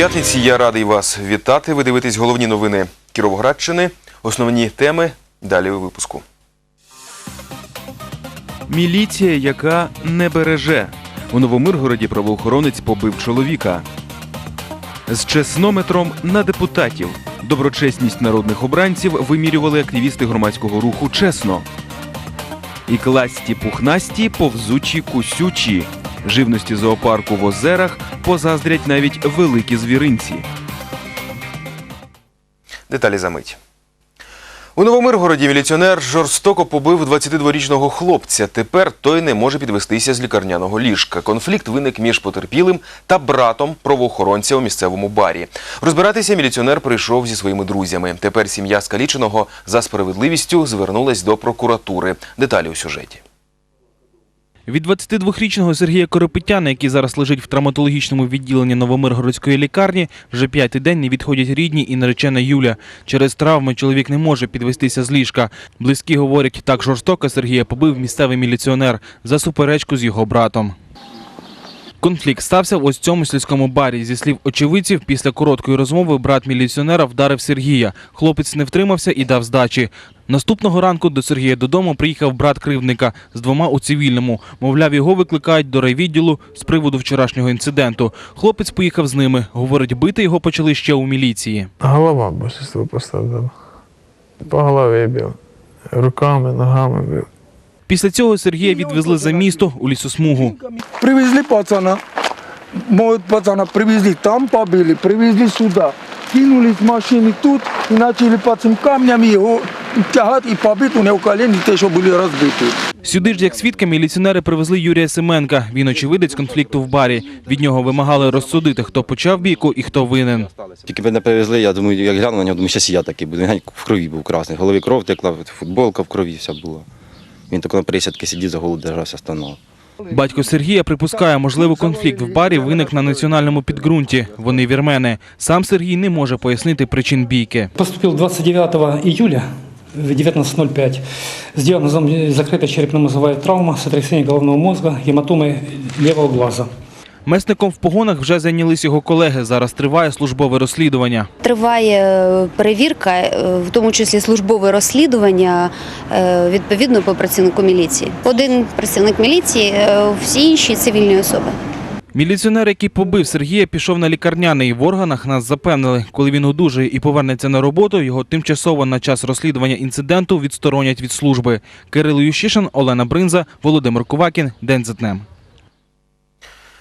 П'ятниці. Я радий вас вітати. Ви дивитесь головні новини Кіровоградщини. Основні теми далі у випуску. Міліція, яка не береже. У Новомиргороді правоохоронець побив чоловіка. З чеснометром на депутатів. Доброчесність народних обранців вимірювали активісти громадського руху чесно. І класті пухнасті, повзучі кусючі. Живності зоопарку в озерах позаздрять навіть великі звіринці. Деталі за мить. У Новомиргороді міліціонер жорстоко побив 22-річного хлопця. Тепер той не може підвестися з лікарняного ліжка. Конфлікт виник між потерпілим та братом правоохоронця у місцевому барі. Розбиратися міліціонер прийшов зі своїми друзями. Тепер сім'я скаліченого за справедливістю звернулась до прокуратури. Деталі у сюжеті. Від 22-річного Сергія Коропитяна, який зараз лежить в травматологічному відділенні Новомиргородської лікарні, вже п'ятий день не відходять рідні і наречена Юля. Через травми чоловік не може підвестися з ліжка. Близькі говорять, так жорстоко Сергія побив місцевий міліціонер за суперечку з його братом. Конфлікт стався в ось цьому сільському барі. Зі слів очевидців, після короткої розмови брат міліціонера вдарив Сергія. Хлопець не втримався і дав здачі. Наступного ранку до Сергія додому приїхав брат кривдника з двома у цивільному. Мовляв, його викликають до райвідділу з приводу вчорашнього інциденту. Хлопець поїхав з ними. Говорить, бити його почали ще у міліції. Голова большинство поставила. По голові бив. Руками, ногами бив. Після цього Сергія відвезли за місто у лісосмугу. Привезли пацана, моего пацана привезли, там побили, привезли сюда. Кинули з машини тут і почали по цим камням його тягати і побити у нього колені, те, що були розбиті. Сюди ж як свідка міліціонери привезли Юрія Семенка. Він очевидець конфлікту в барі. Від нього вимагали розсудити, хто почав бійку і хто винен. Тільки мене привезли, я думаю, як гляну на нього, думаю, щас я такий буду. Він в крові був красний. В голові кров текла, футболка в крові вся була. Він тако на присядки сидів, за голову держався, стонав. Батько Сергія припускає, можливо, конфлікт в барі виник на національному підґрунті. Вони вірмени. Сам Сергій не може пояснити причин бійки. Поступил 29 июля в 19.05 с диагнозом закрытая черепно-мозговая травма, сотрясение головного мозга, гематомы левого глаза. Месником в погонах вже зайнялись його колеги. Зараз триває службове розслідування. Триває е, перевірка, е, в тому числі службове розслідування е, відповідно по працівнику міліції. Один працівник міліції, всі інші цивільні особи. Міліціонер, який побив Сергія, пішов на лікарняний. В органах нас запевнили, коли він одужає і повернеться на роботу, його тимчасово на час розслідування інциденту відсторонять від служби. Кирило Ющишин, Олена Бринза, Володимир Кувакін. День за днем.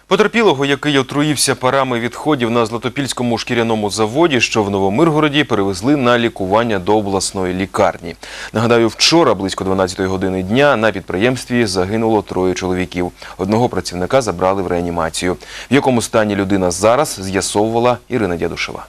Потерпілого, який отруївся парами відходів на Златопільському шкіряному заводі, що в Новомиргороді, перевезли на лікування до обласної лікарні. Нагадаю, вчора, близько 12 години дня, на підприємстві загинуло троє чоловіків. Одного працівника забрали в реанімацію. В якому стані людина зараз, з'ясовувала Ірина Дядушева.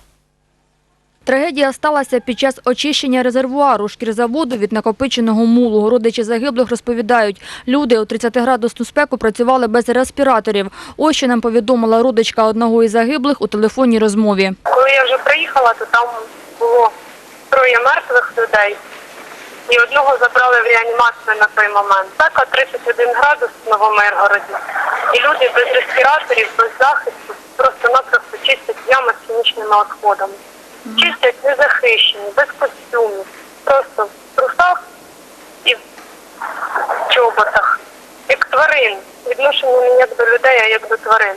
Трагедія сталася під час очищення резервуару шкірзаводу від накопиченого мулу. Родичі загиблих розповідають, люди у 30-градусну спеку працювали без респіраторів. Ось що нам повідомила родичка одного із загиблих у телефонній розмові. Коли я вже приїхала, то там було троє мертвих людей. І одного забрали в реанімацію на той момент. Спека 31 градус в Новомиргороді. І люди без респіраторів, без захисту просто-напросто чистять ями з хімічними відходами. Чистять незахищені, без костюмів. Просто в трусах і в чоботах. Як тварин. Відношення не як до людей, а як до тварин.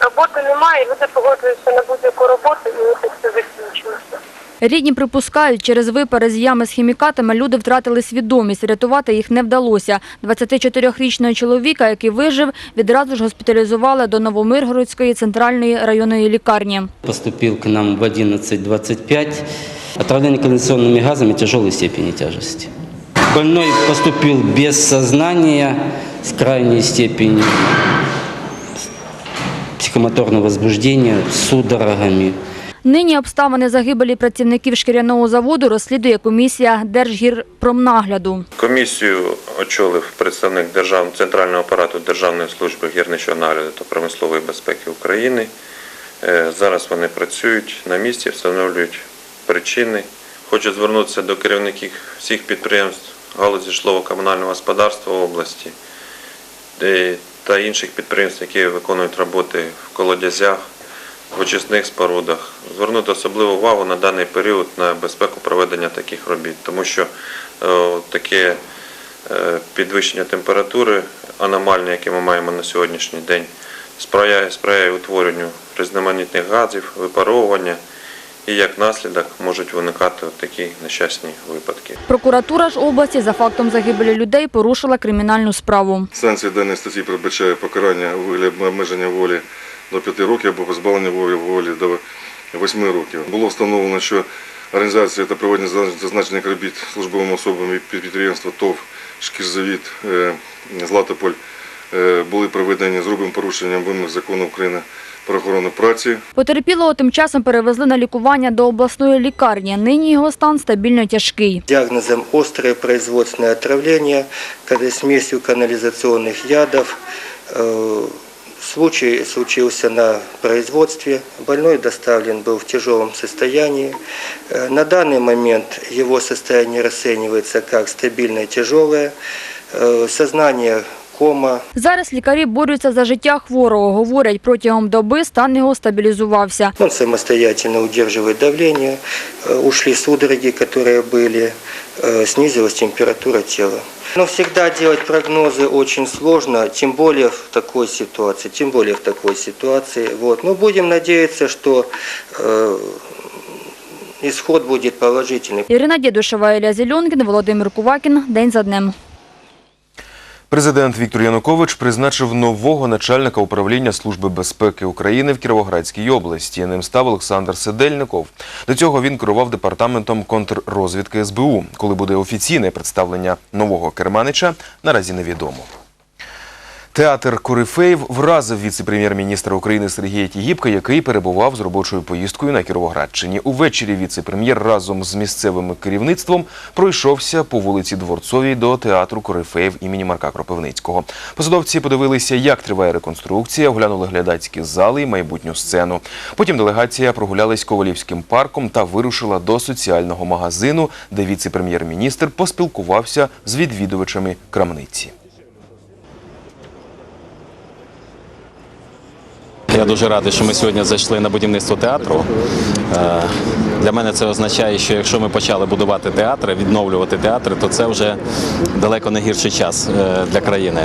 Роботи немає, люди погоджуються на будь-яку роботу і ось все закінчилося. Рідні припускають, через випари з ями з хімікатами люди втратили свідомість. Рятувати їх не вдалося. 24-річного чоловіка, який вижив, відразу ж госпіталізували до Новомиргородської центральної районної лікарні. Поступил к нам в 11.25. Отравление конденсационными газами тяжелой степени тяжести. Больной поступил без сознания с крайней степенью психомоторного возбуждения, с судорогами. Нині обставини загибелі працівників шкіряного заводу розслідує комісія Держгірпромнагляду. Комісію очолив представник держав... Центрального апарату Державної служби гірничого нагляду та промислової безпеки України. Е, Зараз вони працюють на місці, встановлюють причини. Хочу звернутися до керівників всіх підприємств галузі житлово-комунального господарства області е, та інших підприємств, які виконують роботи в колодязях, в очисних спорудах. Звернути особливу увагу на даний період на безпеку проведення таких робіт, тому що е, таке е, підвищення температури аномальне, яке ми маємо на сьогоднішній день, сприяє, сприяє утворенню різноманітних газів, випаровування і як наслідок можуть виникати такі нещасні випадки. Прокуратура ж області за фактом загибелі людей порушила кримінальну справу. Санкція даної статті передбачає покарання у вигляді обмеження волі до 5 років або позбавлення волі, волі до 8 років. Було встановлено, що організація та проведення зазначених робіт службовими особами під- підприємства ТОВ «Шкірзавід» е, Златополь е, були проведені з грубим порушенням вимог закону України про охорону праці. Потерпілого тим часом перевезли на лікування до обласної лікарні. Нині його стан стабільно тяжкий. диагнозом острое производственное отравление, когда смесью канализационных ядов. Э, Случай случился на производстве. Больной доставлен был в тяжелом состоянии. Э, На данный момент его состояние расценивается как стабильное тяжелое. Э, Сознание кома, Зараз лікарі борються за життя хворого. Говорять, протягом доби стан його стабілізувався. Он самостоятельно удерживает давление, э, ушли судороги, которые были, э, снизилась температура тела. Но всегда делать прогнозы очень сложно, тем более в такой ситуации, тем более в такой ситуации. Вот. Но будем надеяться, что э, исход будет положительный. Ірина Дєдушева, Ілля Зеленкін, Володимир Кувакін. День за днем. Президент Віктор Янукович призначив нового начальника управління Служби безпеки України в Кіровоградській області. Ним став Олександр Седельников. До цього він керував департаментом контррозвідки СБУ. Коли буде офіційне представлення нового керманича, наразі невідомо. Театр Корифеїв вразив віце-прем'єр-міністра України Сергія Тігіпка, який перебував з робочою поїздкою на Кіровоградщині. Увечері віце-прем'єр разом з місцевим керівництвом пройшовся по вулиці Дворцовій до театру Корифеїв імені Марка Кропивницького. Посадовці подивилися, як триває реконструкція, оглянули глядацькі зали і майбутню сцену. Потім делегація прогулялась Ковалівським парком та вирушила до соціального магазину, де віце-прем'єр-міністр поспілкувався з відвідувачами крамниці. Я дуже радий, що ми сьогодні зайшли на будівництво театру. Е, Для мене це означає, що якщо ми почали будувати театри, відновлювати театри, то це вже далеко не гірший час е, для країни.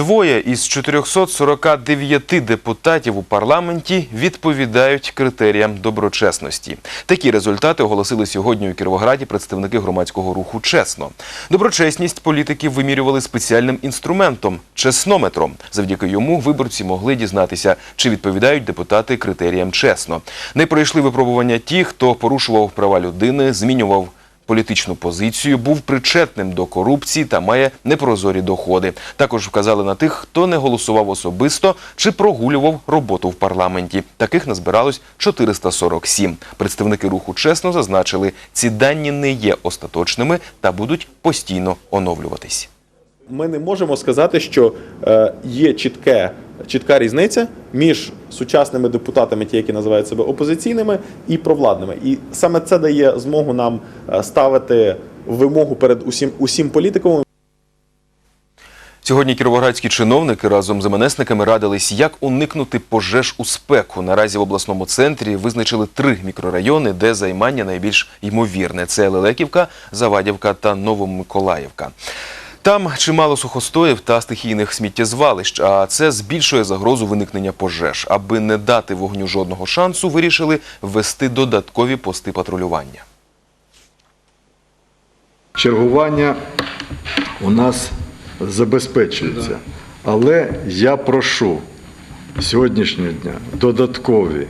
Двоє із 449 депутатів у парламенті відповідають критеріям доброчесності. Такі результати оголосили сьогодні у Кіровограді представники громадського руху «Чесно». Доброчесність політиків вимірювали спеціальним інструментом – чеснометром. Завдяки йому виборці могли дізнатися, чи відповідають депутати критеріям «чесно». Не пройшли випробування ті, хто порушував права людини, змінював політичну позицію, був причетним до корупції та має непрозорі доходи. Також вказали на тих, хто не голосував особисто чи прогулював роботу в парламенті. Таких назбиралось 447. Представники руху чесно зазначили, ці дані не є остаточними та будуть постійно оновлюватись. ми не можемо сказати, що е, є чітке, чітка різниця між сучасними депутатами, ті, які називають себе опозиційними, і провладними. І саме це дає змогу нам е, ставити вимогу перед усім усім політиком. Сьогодні кіровоградські чиновники разом з МНСниками радились, як уникнути пожеж у спеку. Наразі в обласному центрі визначили три мікрорайони, де займання найбільш ймовірне. Це Лелеківка, Завадівка та Новомиколаївка. Там чимало сухостоїв та стихійних сміттєзвалищ, а це збільшує загрозу виникнення пожеж. Аби не дати вогню жодного шансу, вирішили ввести додаткові пости патрулювання. Чергування у нас забезпечується. Але я прошу сьогоднішнього дня додаткові,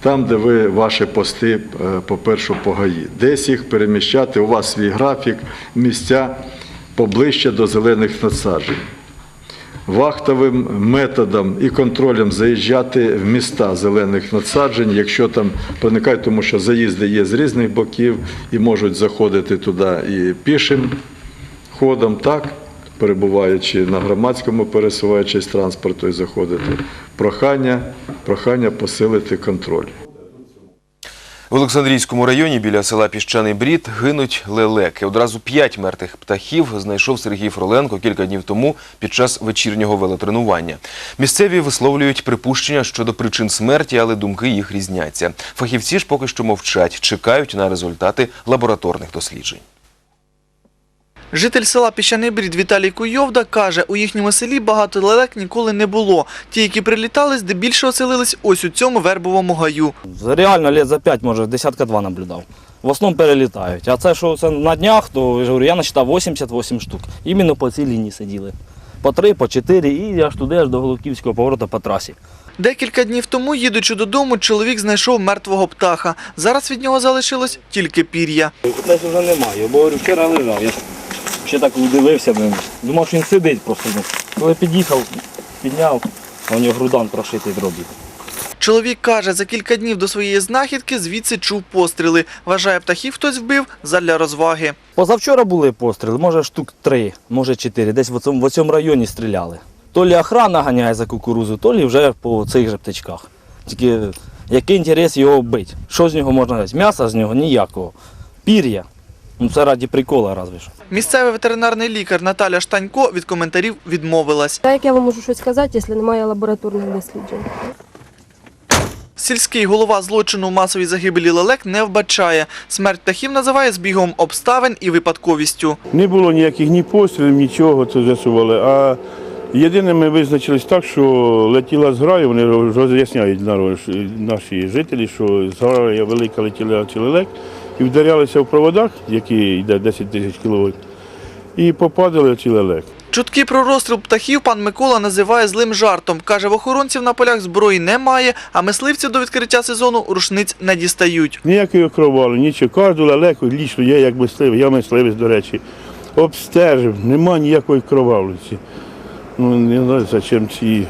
там, де ви ваші пости, е, по-перше, по ГАІ, десь їх переміщати, у вас свій графік, місця поближче до зелених насаджень. Вахтовим методом і контролем заїжджати в міста зелених насаджень, якщо там проникають, тому що заїзди є з різних боків і можуть заходити туди і пішим ходом, так, перебуваючи на громадському, пересуваючись транспорту і заходити. Прохання, прохання посилити контроль. В Олександрійському районі біля села Піщаний Брід гинуть лелеки. Одразу п'ять мертвих птахів знайшов Сергій Фроленко кілька днів тому під час вечірнього велотренування. Місцеві висловлюють припущення щодо причин смерті, але думки їх різняться. Фахівці ж поки що мовчать, чекають на результати лабораторних досліджень. Житель села Піщаний Брід Віталій Куйовда каже, у їхньому селі багато лелек ніколи не було. Ті, які прилітали, здебільшого оселились ось у цьому вербовому гаю. Реально лет за 5, може, десятка два наблюдав. В основному перелітають. А це, що це на днях, то я говорю, я насчитав 88 штук. Іменно по цій лінії сиділи. По три, по чотири і аж туди, аж до Головківського повороту по трасі. Декілька днів тому, їдучи додому, чоловік знайшов мертвого птаха. Зараз від нього залишилось тільки пір'я. Десь вже немає, бо вчора лежав. Ще так удивився, блин. думав, що він сидить просто. Коли під'їхав, підняв, а у нього грудан прошитий дробів. Чоловік каже, за кілька днів до своєї знахідки звідси чув постріли. Вважає, птахів хтось вбив задля розваги. Позавчора були постріли, може штук три, може чотири. Десь в цьому, в цьому районі стріляли. То лі охрана ганяє за кукурузу, то лі вже по цих же птичках. Тільки який інтерес його вбити? Що з нього можна взяти? М'яса з нього ніякого. Пір'я. Ну це раді прикола разве що. Місцевий ветеринарний лікар Наталя Штанько від коментарів відмовилась. Так як я вам можу щось сказати, якщо немає лабораторних досліджень? Сільський голова злочину у масовій загибелі лелек не вбачає. Смерть птахів називає збігом обставин і випадковістю. Не було ніяких ні пострілів, нічого це з'ясували. А єдине ми визначились так, що летіла зграя, вони роз'ясняють наші жителі, що зграя велика летіла чи лелек і вдарялися в проводах, які йде 10 тисяч кіловольт, і попадали ці лелек. Чутки про розстріл птахів пан Микола називає злим жартом. Каже, в охоронців на полях зброї немає, а мисливці до відкриття сезону рушниць не дістають. Ніякої окровали, нічого. Кожну лелеку лічно я як мисливець, я мисливець, до речі, обстежив, нема ніякої кровавлиці. Ну, не знаю, за чим ці,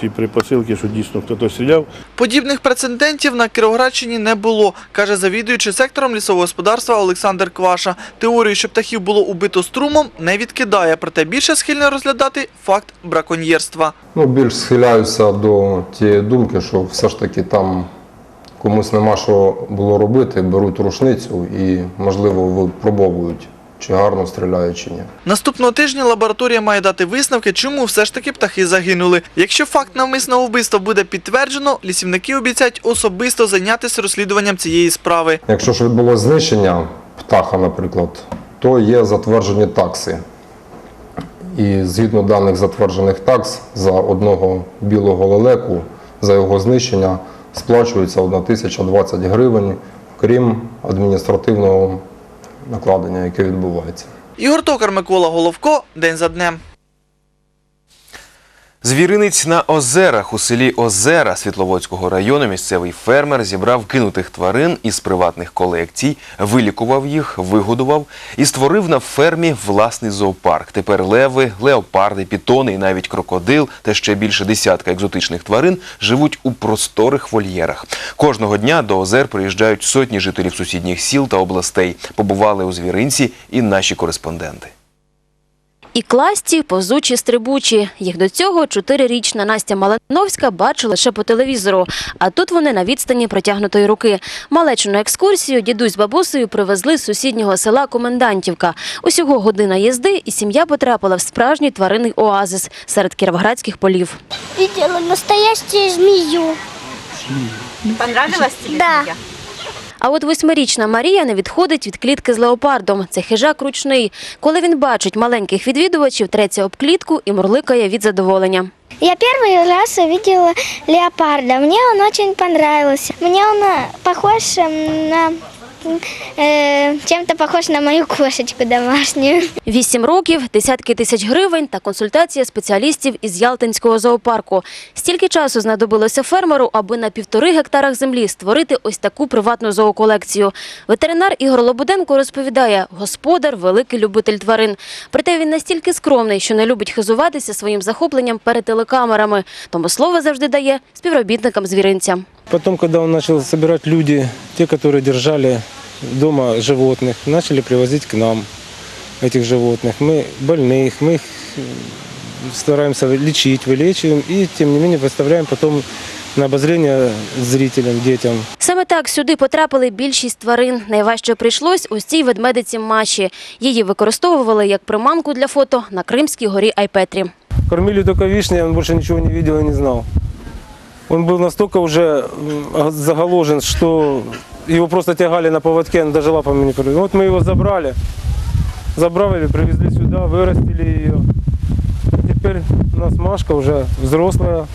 ці припосилки, що дійсно хтось стріляв. Подібних прецедентів на Кіровоградщині не було, каже завідуючий сектором лісового господарства Олександр Кваша. Теорію, що птахів було убито струмом, не відкидає, проте більше схильне розглядати факт браконьєрства. Ну, більш схиляюся до тієї думки, що все ж таки там комусь нема що було робити, беруть рушницю і, можливо, випробовують, чи гарно стріляють, чи ні. Наступного тижня лабораторія має дати висновки, чому все ж таки птахи загинули. Якщо факт навмисного вбивства буде підтверджено, лісівники обіцяють особисто зайнятися розслідуванням цієї справи. Якщо ж відбулося знищення птаха, наприклад, то є затверджені такси. І згідно даних затверджених такс, за одного білого лелеку, за його знищення сплачується 1020 гривень, крім адміністративного накладення, яке відбувається. Ігор Токар, Микола Головко. День за днем. Звіринець на озерах у селі Озера Світловодського району місцевий фермер зібрав кинутих тварин із приватних колекцій, вилікував їх, вигодував і створив на фермі власний зоопарк. Тепер леви, леопарди, пітони і навіть крокодил та ще більше десятка екзотичних тварин живуть у просторих вольєрах. Кожного дня до озер приїжджають сотні жителів сусідніх сіл та областей. Побували у звіринці і наші кореспонденти. І класті, позучі, стрибучі. Їх до цього чотирирічна Настя Малановська бачила лише по телевізору. А тут вони на відстані протягнутої руки. Малечу на екскурсію дідусь з бабусею привезли з сусіднього села Комендантівка. Усього година їзди, і сім'я потрапила в справжній тваринний оазис серед кіровоградських полів. Видела настоящую змею. Понравилась тебе Да. А от восьмирічна Марія не відходить від клітки з леопардом. Це хижак ручний. Коли він бачить маленьких відвідувачів, треться об клітку і мурликає від задоволення. Я первый раз увидела леопарда. Мне он очень понравился. Мне он э, похож на э, чем-то похож на мою кошечку домашнюю. Вісім років, десятки тисяч гривень та консультація спеціалістів із Ялтинського зоопарку. Стільки часу знадобилося фермеру, аби на півтори гектарах землі створити ось таку приватну зооколекцію. Ветеринар Ігор Лободенко розповідає, господар – великий любитель тварин. Проте він настільки скромний, що не любить хизуватися своїм захопленням перед телекамерами. Тому слово завжди дає співробітникам звіринця. Потом, когда он начал собирать люди, те, которые держали дома животных, начали привозить к нам этих животных. Мы больных, мы их э, стараемся лечить, вылечиваем и, тем не менее, выставляем потом на обозрение зрителям, детям. Саме так сюди потрапили більшість тварин. Найважче прийшлось ось цій ведмедиці Маші. Її використовували як приманку для фото на Кримській горі Айпетрі. Кормили только вишней, он больше ничего не видел и не знал. Он был настолько уже м, заголожен, что его просто тягали на поводке, он даже лапами не прыгал. Вот мы его забрали, забрали, привезли сюда, вырастили ее. Теперь у нас Машка уже взрослая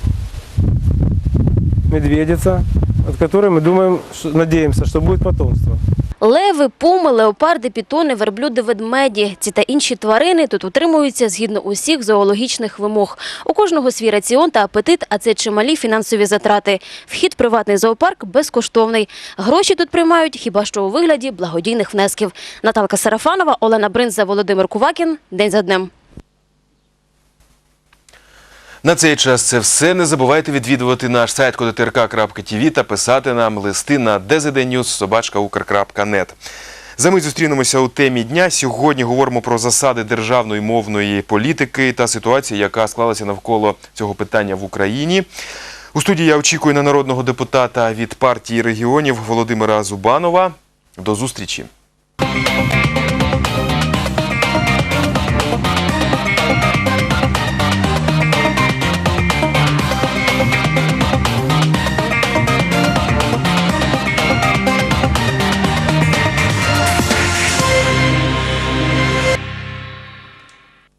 медведица, от которой мы думаем, что- надеемся, что будет потомство. Леви, пуми, леопарди, пітони, верблюди, ведмеді. Ці та інші тварини тут утримуються згідно усіх зоологічних вимог. У кожного свій раціон та апетит, а це чималі фінансові затрати. Вхід приватний зоопарк безкоштовний. Гроші тут приймають хіба що у вигляді благодійних внесків. Наталка Сарафанова, Олена Бринза, Володимир Кувакін. День за днем. На цей час це все. Не забувайте відвідувати наш сайт kdtrk.tv та писати нам листи на dznews.ukr.net. За мить зустрінемося у темі дня. Сьогодні говоримо про засади державної мовної політики та ситуацію, яка склалася навколо цього питання в Україні. У студії я очікую на народного депутата від партії регіонів Володимира Зубанова. До зустрічі.